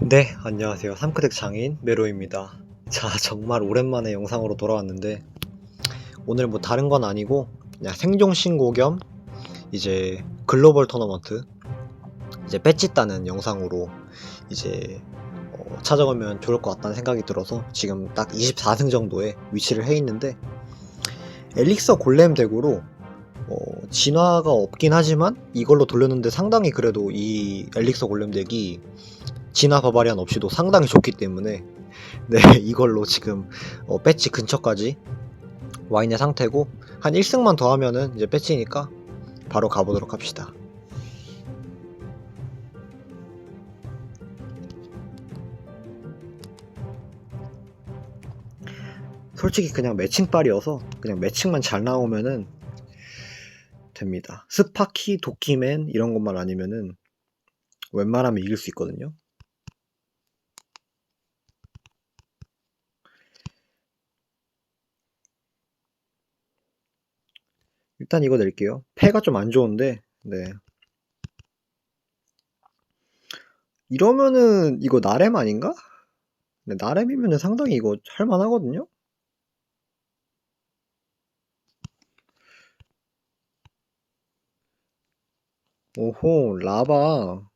네, 안녕하세요. 삼크덱 장인 메로입니다. 자, 정말 오랜만에 영상으로 돌아왔는데 오늘 뭐 다른 건 아니고 그냥 생존 신고 겸 이제 글로벌 토너먼트 이제 배지 따는 영상으로 이제 어, 찾아오면 좋을 것 같다는 생각이 들어서 지금 딱 24승 정도에 위치를 해 있는데 엘릭서 골렘 덱으로 어, 진화가 없긴 하지만 이걸로 돌렸는데 상당히 그래도 이 엘릭서 골렘 덱이 진화 바바리안 없이도 상당히 좋기 때문에 네 이걸로 지금 어, 배치 근처까지 와 있는 상태고 한 1승만 더 하면은 이제 배치니까 바로 가보도록 합시다. 솔직히 그냥 매칭빨이어서 그냥 매칭만 잘 나오면은 됩니다. 스파키, 도키맨 이런 것만 아니면은 웬만하면 이길 수 있거든요. 일단 이거 낼게요. 패가 좀 안 좋은데, 네. 이러면은 이거 나렘 아닌가? 네, 나렘이면은 상당히 이거 할만하거든요? 오호, 라바.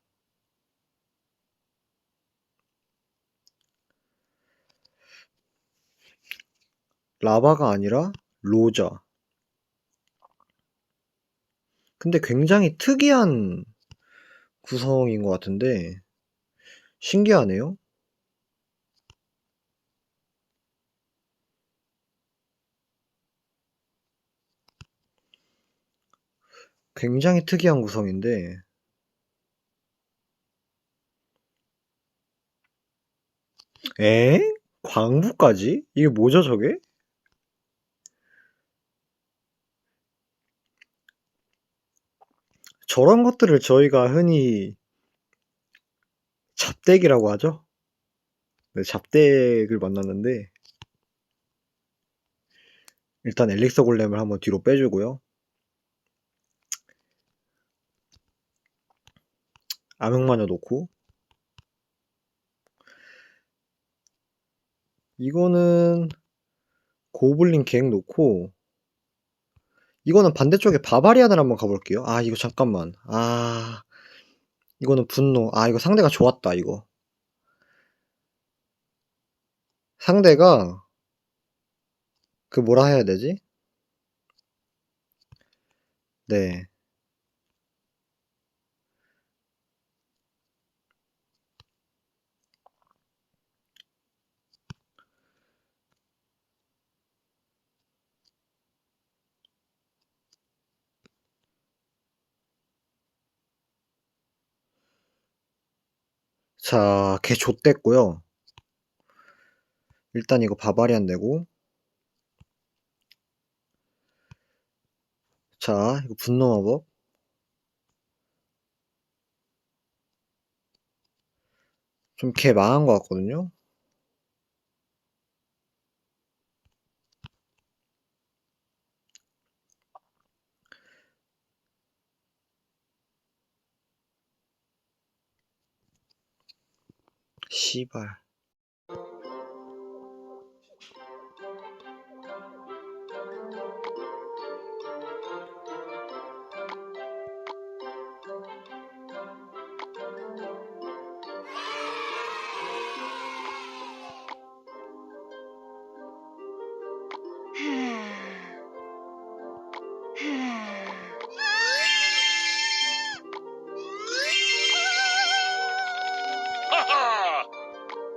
라바가 아니라 로자. 근데 굉장히 특이한 구성인 것 같은데 신기하네요. 굉장히 특이한 구성인데 에? 광부까지? 이게 뭐죠 저게? 저런 것들을 저희가 흔히 잡덱이라고 하죠. 네, 잡덱을 만났는데 일단 엘릭서 골렘을 한번 뒤로 빼주고요. 암흑마녀 놓고 이거는 고블린 갱 놓고 이거는 반대쪽에 바바리안을 한번 가볼게요. 아 이거 잠깐만 아 이거는 분노 아 이거 상대가 좋았다 이거 상대가 그 뭐라 해야 되지? 네 자, 걔 좆됐고요. 일단 이거 바바리안 내고 자, 이거 분노 마법 좀걔 망한 것 같거든요. 西吧